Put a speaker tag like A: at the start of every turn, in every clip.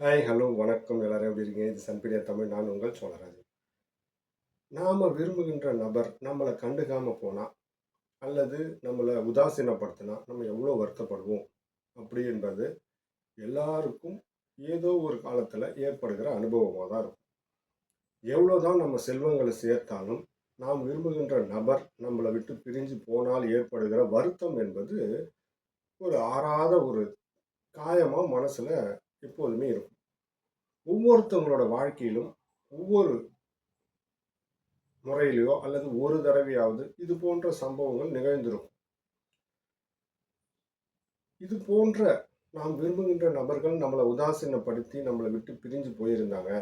A: Hi hello வணக்கம். எல்லாரும் எப்படி இருக்கீங்க? இது சன்பீடியா தமிழ். நான் உங்கள் சோழராஜன். நாம் விரும்புகின்ற நபர் நம்மளை கண்டுக்காமல் போனால் அல்லது நம்மளை உதாசீனப்படுத்தினா நம்ம எவ்வளோ வருத்தப்படுவோம்? அப்படி என்பது எல்லாருக்கும் ஏதோ ஒரு காலத்தில் ஏற்படுகிற அனுபவமாக தான் இருக்கும். எவ்வளோ தான் நம்ம செல்வங்களை சேர்த்தாலும் நாம் விரும்புகின்ற நபர் நம்மளை விட்டு பிரிஞ்சு போனால் ஏற்படுகிற வருத்தம் என்பது ஒரு ஆறாத ஒரு காயமாக மனசில் எப்போதுமே இருக்கும். ஒவ்வொருத்தவங்களோட வாழ்க்கையிலும் ஒவ்வொரு முறையிலையோ அல்லது ஒரு தடவையாவது இது போன்ற சம்பவங்கள் நிகழ்ந்திருக்கும். இது போன்ற நாம் விரும்புகின்ற நபர்கள் நம்மளை உதாசீனப்படுத்தி நம்மளை விட்டு பிரிஞ்சு போயிருந்தாங்க.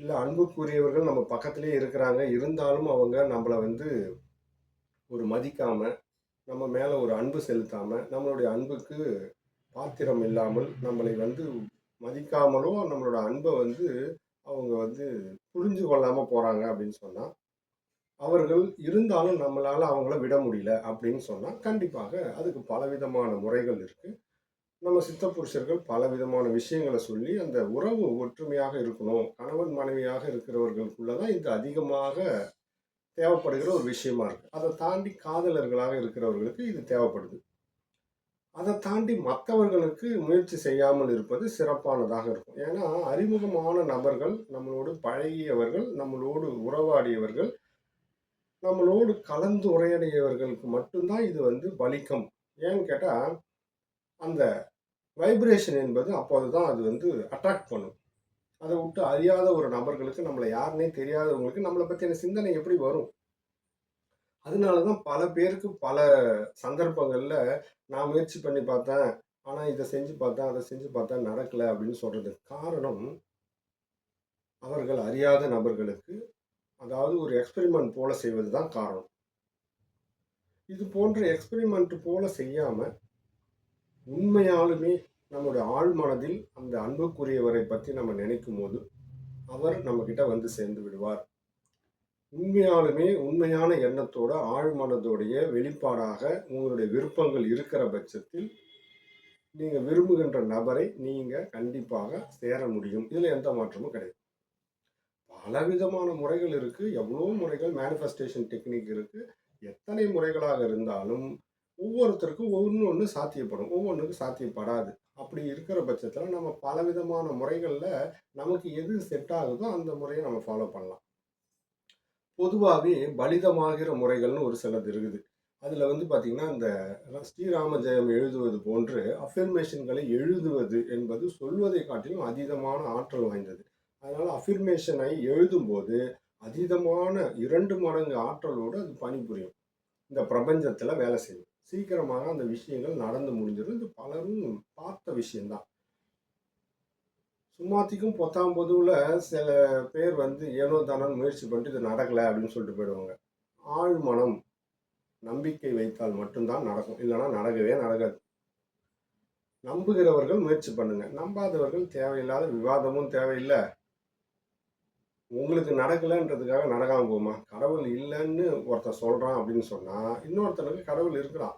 A: இல்லை அன்புக்குரியவர்கள் நம்ம பக்கத்திலே இருக்கிறாங்க. இருந்தாலும் அவங்க நம்மளை வந்து ஒரு மதிக்காமல் நம்ம மேலே ஒரு அன்பு செலுத்தாமல் நம்மளுடைய அன்புக்கு பாத்திரம் இல்லாமல் நம்மளை வந்து மதிக்காமலும் நம்மளோட அன்பை வந்து அவங்க வந்து புரிஞ்சு கொள்ளாமல் போகிறாங்க அப்படின்னு சொன்னால் அவர்கள் இருந்தாலும் நம்மளால் அவங்கள விட முடியல அப்படின்னு சொன்னால் கண்டிப்பாக அதுக்கு பலவிதமான முறைகள் இருக்குது நம்ம சித்த புருஷர்கள் பலவிதமான விஷயங்களை சொல்லி அந்த உறவு ஒற்றுமையாக இருக்கணும். கணவன் மனைவியாக இருக்கிறவர்களுக்குள்ள தான் இது அதிகமாக தேவைப்படுகிற ஒரு விஷயமா இருக்குது அதை தாண்டி காதலர்களாக இருக்கிறவர்களுக்கு இது தேவைப்படுது. அதை தாண்டி மற்றவர்களுக்கு முயற்சி செய்யாமல் இருப்பது சிறப்பானதாக இருக்கும். ஏன்னா அறிமுகமான நபர்கள் நம்மளோடு பழகியவர்கள் நம்மளோடு உறவாடியவர்கள் நம்மளோடு கலந்து உரையாடியவர்களுக்கு மட்டும்தான் இது வந்து பலிக்கும் ஏன்னு கேட்டால் அந்த வைப்ரேஷன் என்பது அப்போது தான் அது வந்து அட்ராக்ட் பண்ணும். அதை விட்டு அறியாத ஒரு நபர்களுக்கு நம்மளை யாருன்னே தெரியாதவங்களுக்கு நம்மளை பற்றின சிந்தனை எப்படி வரும்? அதனால தான் பல பேருக்கு பல சந்தர்ப்பங்களில் நான் முயற்சி பண்ணி பார்த்தேன். ஆனால் இதை செஞ்சு பார்த்தேன் அதை செஞ்சு பார்த்தேன் நடக்கலை அப்படின்னு சொல்கிறதுக்கு காரணம் அவர்கள் அறியாத நபர்களுக்கு அதாவது ஒரு எக்ஸ்பெரிமெண்ட் போல செய்வது தான் காரணம். இது போன்ற எக்ஸ்பெரிமெண்ட் போல செய்யாமல் உண்மையாலுமே நம்முடைய ஆழ் மனதில் அந்த அன்புக்குரியவரை பற்றி நம்ம நினைக்கும் போது அவர் நம்மக்கிட்ட வந்து சேர்ந்து விடுவார். உண்மையாலுமே உண்மையான எண்ணத்தோட ஆழ்மனதோடைய வெளிப்பாடாக உங்களுடைய விருப்பங்கள் இருக்கிற பட்சத்தில் நீங்கள் விரும்புகின்ற நபரை நீங்கள் கண்டிப்பாக சேர முடியும். இதில் எந்த மாற்றமும் கிடையாது. பலவிதமான முறைகள் இருக்குது எவ்வளோ முறைகள் மேனிஃபெஸ்டேஷன் டெக்னிக் இருக்குது எத்தனை முறைகளாக இருந்தாலும் ஒவ்வொருத்தருக்கும் ஒன்று ஒன்று சாத்தியப்படும். ஒவ்வொன்றுக்கும் சாத்தியப்படாது. அப்படி இருக்கிற பட்சத்தில் நம்ம பலவிதமான முறைகளில் நமக்கு எது செட் ஆகுதோ அந்த முறையை நம்ம ஃபாலோ பண்ணலாம். பொதுவாகவே பலிதமாகிற முறைகள்னு ஒரு சிலது இருக்குது. அதில் வந்து பார்த்திங்கன்னா இந்த ஸ்ரீராம ஜெயம் எழுதுவது போன்று அஃபிர்மேஷன்களை எழுதுவது என்பது சொல்வதை காட்டிலும் அதீதமான ஆற்றல் வாய்ந்தது. அதனால் அஃபிர்மேஷனை எழுதும்போது அதீதமான இரண்டு மடங்கு ஆற்றலோடு அது பணிபுரியும். இந்த பிரபஞ்சத்தில் வேலை செய்யும். சீக்கிரமாக அந்த விஷயங்கள் நடந்து முடிஞ்சிடும். இது பலரும் பார்த்த விஷயம்தான். சும்மாத்திக்கும் பொத்தாம் பொதுவில் சில பேர் வந்து ஏனோ தானோன்னு முயற்சி பண்ணிட்டு இது நடக்கலை அப்படின்னு சொல்லிட்டு போயிடுவாங்க. ஆழ் மனம் நம்பிக்கை வைத்தால் மட்டும்தான் நடக்கும். இல்லைன்னா நடக்கவே நடக்காது. நம்புகிறவர்கள் முயற்சி பண்ணுங்க. நம்பாதவர்கள் தேவையில்லாத விவாதமும் தேவையில்லை. உங்களுக்கு நடக்கலைன்றதுக்காக நடக்காமல் போமா கடவுள் இல்லைன்னு ஒருத்தன் சொல்கிறான் அப்படின்னு சொன்னால் இன்னொருத்தனுக்கு கடவுள் இருக்கிறான்.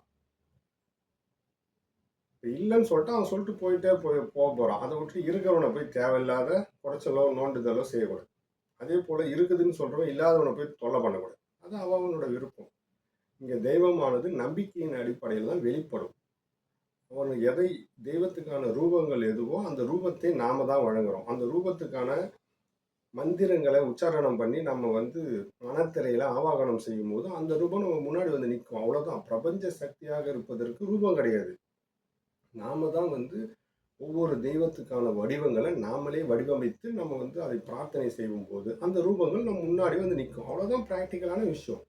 A: இல்லைன்னு சொல்லிட்டு அவன் சொல்லிட்டு போயிட்டே போய் போக போகிறான் அதை விட்டு இருக்கிறவனை போய் தேவையில்லாத குறைச்சலோ நோண்டுதலோ செய்யக்கூடாது. அதே போல் இருக்குதுன்னு சொல்கிறவன் இல்லாதவனை போய் தொல்லை பண்ணக்கூடாது. அது அவனோட விருப்பம். இங்கே தெய்வமானது நம்பிக்கையின் அடிப்படையில் தான் வெளிப்படும். அவன் எதை தெய்வத்துக்கான ரூபங்கள் எதுவோ அந்த ரூபத்தை நாம தான் வழங்குறோம். அந்த ரூபத்துக்கான மந்திரங்களை உச்சாரணம் பண்ணி நம்ம வந்து மனத்திரையில ஆவாகனம் செய்யும் போது அந்த ரூபம் நம்ம முன்னாடி வந்து நிற்கும். அவ்வளோதான் பிரபஞ்ச சக்தியாக இருப்பதற்கு ரூபம் கிடையாது. நாம தான் வந்து ஒவ்வொரு தெய்வத்துக்கான வடிவங்களை நாமளே வடிவமைத்து நம்ம வந்து அதை பிரார்த்தனை செய்யும் போது அந்த ரூபங்கள் நம்ம முன்னாடி வந்து நிற்கும். அவ்வளோதான் ப்ராக்டிக்கலான விஷயம்.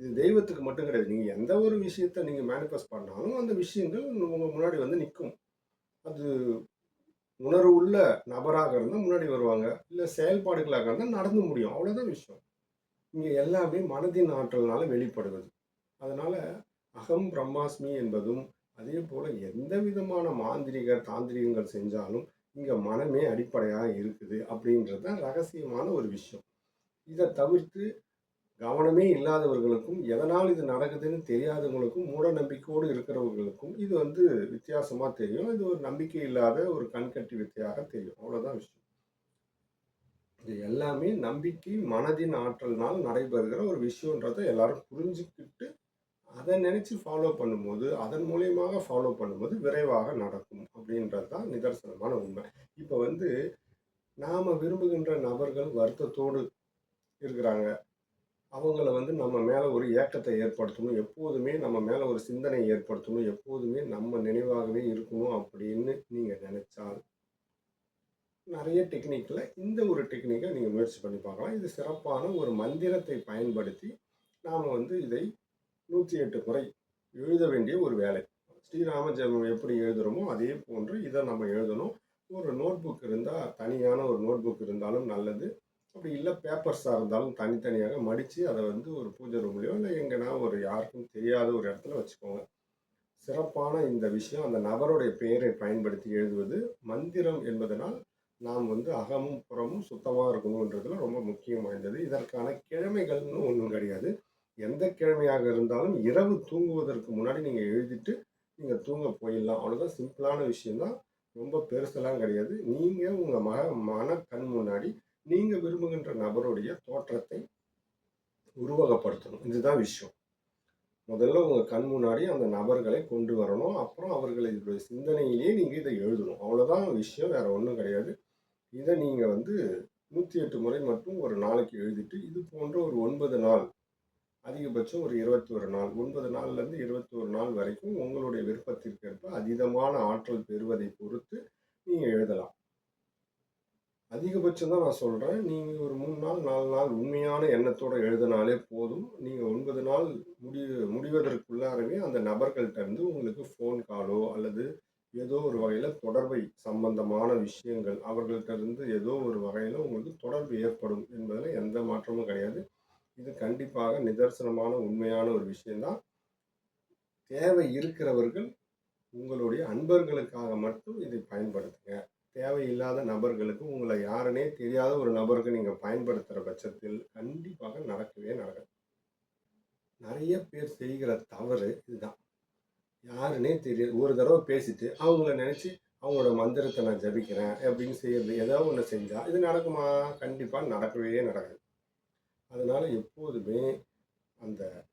A: இது தெய்வத்துக்கு மட்டும் கிடையாது. நீங்கள் எந்த ஒரு விஷயத்த நீங்கள் மேனிஃபெஸ்ட் பண்ணாலும் அந்த விஷயங்கள் உங்கள் முன்னாடி வந்து நிற்கும். அது உணர்வு உள்ள நபராக இருந்தால் முன்னாடி வருவாங்க. இல்லை செயல்பாடுகளாக இருந்தால் நடந்து முடியும். அவ்வளோதான் விஷயம். இங்கே எல்லாமே மனதின் ஆற்றல்னால வெளிப்படுவது. அதனால் அகம் பிரம்மாஸ்மி என்பதும் அதே போல் எந்த விதமான மாந்திரிக தாந்திரிகங்கள் செஞ்சாலும் இங்கே மனமே அடிப்படையாக இருக்குது அப்படின்றது தான் ரகசியமான ஒரு விஷயம் இதை தவிர்த்து கவனமே இல்லாதவர்களுக்கும், எதனால் இது நடக்குதுன்னு தெரியாதவங்களுக்கும், மூட நம்பிக்கையோடு இருக்கிறவர்களுக்கும் இது வந்து வித்தியாசமாக தெரியும். இது ஒரு நம்பிக்கை இல்லாத ஒரு கண்கட்டி வித்தையாக தெரியும். அவ்வளோதான் விஷயம். இது எல்லாமே நம்பிக்கை, மனதின் ஆற்றல்னால் நடைபெறுகிற ஒரு விஷயன்றதை எல்லாரும் புரிஞ்சுக்கிட்டு, அதை நினச்சி ஃபாலோ பண்ணும்போது, அதன் மூலியமாக ஃபாலோ பண்ணும்போது விரைவாக நடக்கும். அப்படின்றது தான் நிதர்சனமான உண்மை. இப்போ வந்து நாம் விரும்புகின்ற நபர்கள் வருத்தத்தோடு இருக்கிறாங்க. அவங்கள வந்து நம்ம மேலே ஒரு ஏக்கத்தை ஏற்படுத்தணும். எப்போதுமே நம்ம மேலே ஒரு சிந்தனை ஏற்படுத்தணும். எப்போதுமே நம்ம நினைவாகவே இருக்கணும் அப்படின்னு நீங்கள் நெனச்சால் நிறைய டெக்னிக்கில் இந்த ஒரு டெக்னிக்கை நீங்கள் முயற்சி பண்ணி பார்க்கலாம். இது சிறப்பான ஒரு மந்திரத்தை பயன்படுத்தி, நாம் வந்து இதை நூற்றி எட்டு குறை எழுத வேண்டிய ஒரு வேலை. ஸ்ரீராம ஜென்மம் எப்படி எழுதுகிறோமோ அதே போன்று இதை நம்ம எழுதணும். ஒரு நோட் புக் இருந்தால் தனியான ஒரு நோட் புக் இருந்தாலும் நல்லது. அப்படி இல்லை பேப்பர்ஸாக இருந்தாலும் தனித்தனியாக மடித்து அதை வந்து ஒரு பூஜை ரூம்லையோ இல்லை எங்கன்னா ஒரு யாருக்கும் தெரியாத ஒரு இடத்துல வச்சுக்கோங்க. சிறப்பான இந்த விஷயம் அந்த நபருடைய பெயரை பயன்படுத்தி எழுதுவது, மந்திரம் என்பதனால் நாம் வந்து அகமும், புறமும் சுத்தமாக இருக்கணுன்றதுல ரொம்ப முக்கியம் வாய்ந்தது. இதற்கான கிழமைகள்னு ஒன்றும் கிடையாது. எந்த கிழமையாக இருந்தாலும் இரவு தூங்குவதற்கு முன்னாடி நீங்கள் எழுதிட்டு, நீங்கள் தூங்க போயிடலாம். அவ்வளோதான் சிம்பிளான விஷயம் தான். ரொம்ப பெருசெல்லாம் கிடையாது. நீங்கள் உங்கள் மக மன கண் முன்னாடி, நீங்கள் விரும்புகின்ற நபருடைய தோற்றத்தை உருவகப்படுத்தணும். இதுதான் விஷயம். முதல்ல உங்கள் கண் முன்னாடி அந்த நபர்களை கொண்டு வரணும். அப்புறம் அவர்களுடைய சிந்தனையிலேயே நீங்கள் இதை எழுதணும். அவ்வளோதான் விஷயம். வேறு ஒன்றும் கிடையாது. இதை நீங்கள் வந்து 108 முறை மட்டும் ஒரு நாளைக்கு எழுதிட்டு, இது போன்ற ஒரு ஒன்பது நாள், அதிகபட்சம் ஒரு 21 நாள், ஒன்பது நாள்லேருந்து 21 நாள் வரைக்கும் உங்களுடைய விருப்பத்திற்கேற்ப அதீதமான ஆற்றல் பெறுவதை பொறுத்து நீங்கள் எழுதலாம். அதிகபட்சம் தான் நான் சொல்கிறேன் நீங்கள் ஒரு மூணு நாள், நாலு நாள் உண்மையான எண்ணத்தோடு எழுதினாலே போதும். நீங்கள் ஒன்பது நாள் முடி முடிவதற்குள்ளாரவே அந்த நபர்கள்ட்ட இருந்து உங்களுக்கு ஃபோன் காலோ, அல்லது ஏதோ ஒரு வகையில் தொடர்பை சம்பந்தமான விஷயங்கள், அவர்கள்ட்ட இருந்து ஏதோ ஒரு வகையில் உங்களுக்கு தொடர்பு ஏற்படும் என்பதில் எந்த மாற்றமும் கிடையாது. இது கண்டிப்பாக நிதர்சனமான உண்மையான ஒரு விஷயம் தான். தேவை இருக்கிறவர்கள், உங்களுடைய அன்பர்களுக்காக மட்டும் இதை பயன்படுத்துங்க. தேவையில்லாத நபர்களுக்கு, உங்களை யாருனே தெரியாத ஒரு நபருக்கு நீங்கள் பயன்படுத்துகிற பட்சத்தில், கண்டிப்பாக நடக்கவே நடக்காது. நிறைய பேர் செய்கிற தவறு இதுதான். யாருன்னே தெரியாது. ஒரு தடவை பேசிட்டு, அவங்கள நினச்சி அவங்களோட மந்திரத்தை நான் ஜபிக்கிறேன் அப்படின்னு செய்யறது. ஏதோ ஒன்று செஞ்சால் இது நடக்குமா? கண்டிப்பாக நடக்கவே நடக்காது. அதனால் எப்போதுமே அந்த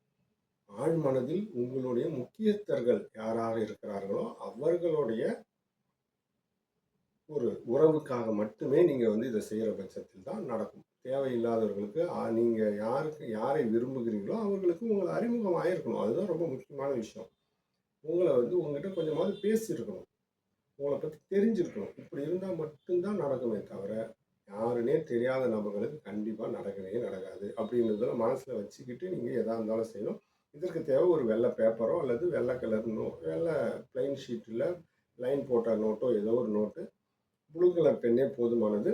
A: ஆழ்மனதில் உங்களுடைய முக்கியஸ்தர்கள் யாராக இருக்கிறார்களோ, அவர்களுடைய ஒரு உறவுக்காக மட்டுமே நீங்கள் வந்து இதை செய்கிற பட்சத்தில் தான் நடக்கும். தேவையில்லாதவர்களுக்கு நீங்கள் யாருக்கு யாரை விரும்புகிறீங்களோ அவர்களுக்கு உங்களை அறிமுகம் ஆயிருக்கணும். அதுதான் ரொம்ப முக்கியமான விஷயம். உங்களை வந்து உங்ககிட்ட கொஞ்சமாவது பேசியிருக்கணும். உங்களை பற்றி தெரிஞ்சிருக்கணும். இப்படி இருந்தால் மட்டும்தான் நடக்குமே தவிர, யாருன்னே தெரியாத நபர்களுக்கு கண்டிப்பாக நடக்கவே நடக்காது. அப்படின்றத மனசில் வச்சுக்கிட்டு நீங்கள் எதாக இருந்தாலும் செய்யணும். இதற்கு தேவை ஒரு வெள்ளை பேப்பரோ, அல்லது வெள்ளை கலர் நோ வெள்ள பிளைன் ஷீட்டில் லைன் போட்ட நோட்டோ, ஏதோ ஒரு நோட்டு. ப்ளூ கலர் பென்னே போதுமானது.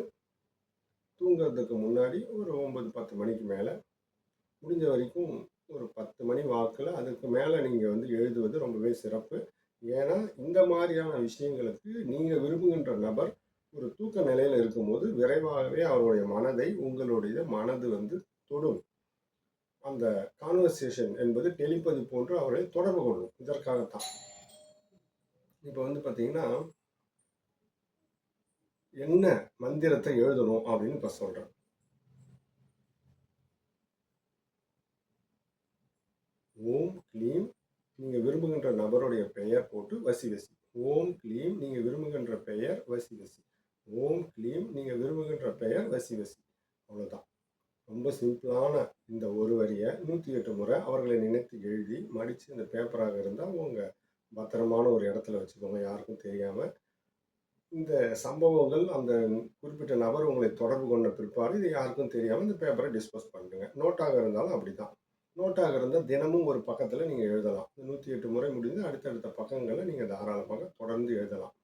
A: தூங்குறதுக்கு முன்னாடி ஒரு 9, 10 மணிக்கு மேலே முடிஞ்ச வரைக்கும் ஒரு 10 மணி வாக்கில் அதுக்கு மேலே நீங்கள் வந்து எழுதுவது ரொம்பவே சிறப்பு. ஏன்னா, இந்த மாதிரியான விஷயங்களுக்கு நீங்கள் விரும்புகின்ற நபர் ஒரு தூக்க நிலையில் இருக்கும்போது, விரைவாகவே அவருடைய மனதை உங்களுடைய மனது வந்து தொடும். அந்த கான்வர்சேஷன் என்பது டெலிபதி போன்று அவரை தொடர்பு கொள்ளும். இதற்காகத்தான். இப்போ வந்து பார்த்தீங்கன்னா என்ன மந்திரத்தை எழுதணும் அப்படின்னு இப்போ சொல்கிறேன் ஓம் கிளீம் நீங்கள் விரும்புகின்ற நபருடைய பெயர் போட்டு வசி வசி. ஓம் கிளீம் நீங்கள் விரும்புகின்ற பெயர் வசி வசி. ஓம் க்ளீம் நீங்கள் விரும்புகின்ற பெயர் வசி வசி. அவ்வளோதான். ரொம்ப சிம்பிளான இந்த ஒரு வரியை நூற்றி எட்டு முறை அவர்களை நினைத்து எழுதி, மடித்து இந்த பேப்பராக இருந்தால் உங்கள் பத்திரமான ஒரு இடத்துல வச்சுக்கோங்க. யாருக்கும் தெரியாமல் இந்த சம்பவங்கள் அந்த குறிப்பிட்ட நபர் உங்களை தொடர்பு கொண்ட பிற்பாடு, இது யாருக்கும் தெரியாமல் இந்த பேப்பரை டிஸ்போஸ் பண்ணிடுங்க. நோட்டாக இருந்தாலும் அப்படித்தான். நோட்டாக இருந்தால் தினமும் ஒரு பக்கத்தில் நீங்கள் எழுதலாம். 108 முறை முடிந்து அடுத்தடுத்த பக்கங்களை நீங்கள் தாராளமாக தொடர்ந்து எழுதலாம்.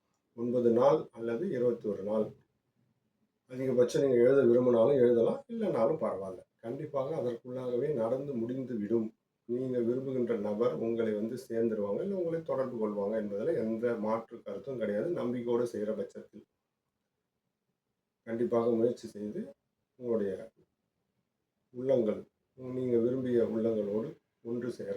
A: ஒன்பது நாள் அல்லது 21 நாள். அதிகபட்சம் நீங்கள் எழுத விரும்பினாலும் எழுதலாம். இல்லைனாலும் பரவாயில்ல கண்டிப்பாக அதற்குள்ளாகவே நடந்து முடிந்து விடும். நீங்கள் விரும்புகின்ற நபர் உங்களை வந்து சேர்ந்துருவாங்க. இல்லை உங்களை தொடர்பு கொள்வாங்க என்பதில் எந்த மாற்று கருத்தும் கிடையாது. நம்பிக்கையோடு செய்கிற பட்சத்தில். கண்டிப்பாக முயற்சி செய்து, உங்களுடைய உள்ளங்கள் நீங்கள் விரும்பிய உள்ளங்களோடு ஒன்று சேர